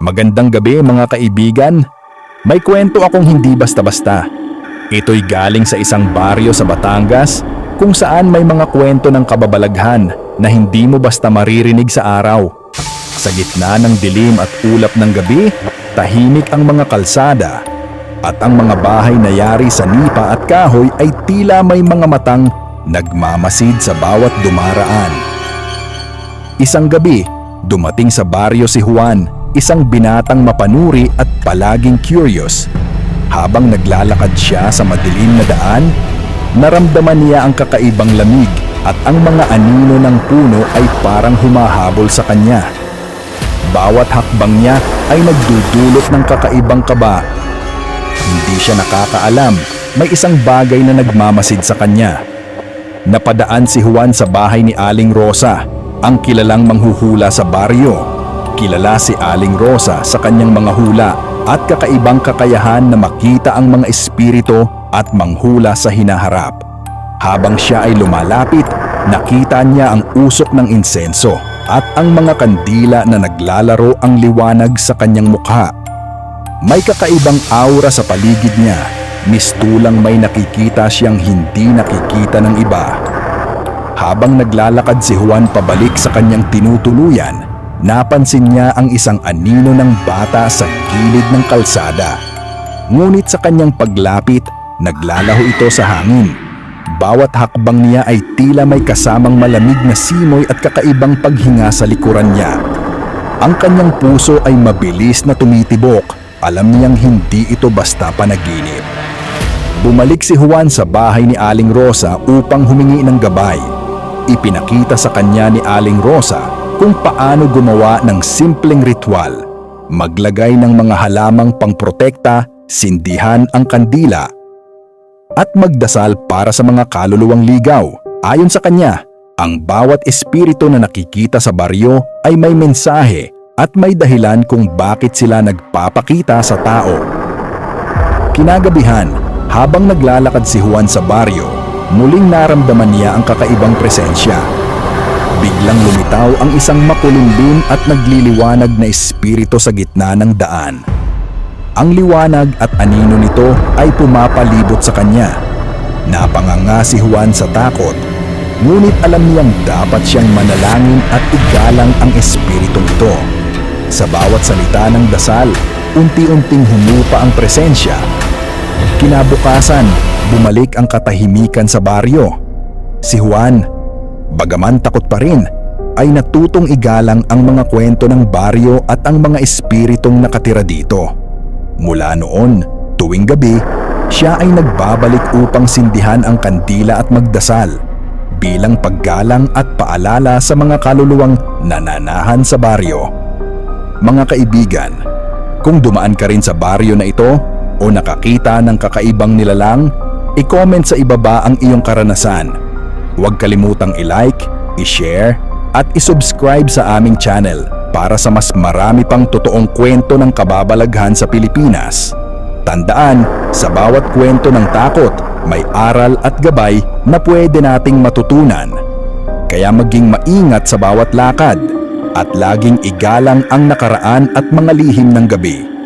Magandang gabi mga kaibigan. May kwento akong hindi basta-basta. Ito'y galing sa isang baryo sa Batangas kung saan may mga kwento ng kababalaghan na hindi mo basta maririnig sa araw. Sa gitna ng dilim at ulap ng gabi, tahimik ang mga kalsada at ang mga bahay na yari sa nipa at kahoy ay tila may mga matang nagmamasid sa bawat dumaraan. Isang gabi, dumating sa baryo si Juan, isang binatang mapanuri at palaging curious. Habang naglalakad siya sa madilim na daan, naramdaman niya ang kakaibang lamig at ang mga anino ng puno ay parang humahabol sa kanya. Bawat hakbang niya ay nagdudulot ng kakaibang kaba. Hindi siya nakakaalam, may isang bagay na nagmamasid sa kanya. Napadaan si Juan sa bahay ni Aling Rosa, ang kilalang manghuhula sa baryo. Kilala si Aling Rosa sa kanyang mga hula at kakaibang kakayahan na makita ang mga espiritu at manghula sa hinaharap. Habang siya ay lumalapit, nakita niya ang usok ng insenso at ang mga kandila na naglalaro ang liwanag sa kanyang mukha. May kakaibang aura sa paligid niya, mistulang may nakikita siyang hindi nakikita ng iba. Habang naglalakad si Juan pabalik sa kanyang tinutuluyan, napansin niya ang isang anino ng bata sa gilid ng kalsada. Ngunit sa kanyang paglapit, naglalaho ito sa hangin. Bawat hakbang niya ay tila may kasamang malamig na simoy at kakaibang paghinga sa likuran niya. Ang kanyang puso ay mabilis na tumitibok. Alam niyang hindi ito basta panaginip. Bumalik si Juan sa bahay ni Aling Rosa upang humingi ng gabay. Ipinakita sa kanya ni Aling Rosa kung paano gumawa ng simpleng ritual. Maglagay ng mga halamang pangprotekta, sindihan ang kandila, at magdasal para sa mga kaluluwang ligaw. Ayon sa kanya, ang bawat espiritu na nakikita sa baryo ay may mensahe at may dahilan kung bakit sila nagpapakita sa tao. Kinagabihan, habang naglalakad si Juan sa baryo, muling naramdaman niya ang kakaibang presensya. Biglang lumitaw ang isang makulimlim at nagliliwanag na espiritu sa gitna ng daan. Ang liwanag at anino nito ay pumapalibot sa kanya. Napanganga si Juan sa takot, ngunit alam niyang dapat siyang manalangin at igalang ang espiritong ito. Sa bawat salita ng dasal, unti-unting humupa ang presensya. Kinabukasan, bumalik ang katahimikan sa baryo. Si Juan, bagaman takot pa rin, ay natutong igalang ang mga kwento ng baryo at ang mga espiritong nakatira dito. Mula noon, tuwing gabi, siya ay nagbabalik upang sindihan ang kandila at magdasal bilang paggalang at paalala sa mga kaluluwang nananahan sa baryo. Mga kaibigan, kung dumaan ka rin sa baryo na ito o nakakita ng kakaibang nilalang, i-comment sa ibaba ang iyong karanasan. Huwag kalimutang i-like, i-share at i-subscribe sa aming channel para sa mas marami pang totoong kwento ng kababalaghan sa Pilipinas. Tandaan, sa bawat kwento ng takot, may aral at gabay na pwede nating matutunan. Kaya maging maingat sa bawat lakad at laging igalang ang nakaraan at mga lihim ng gabi.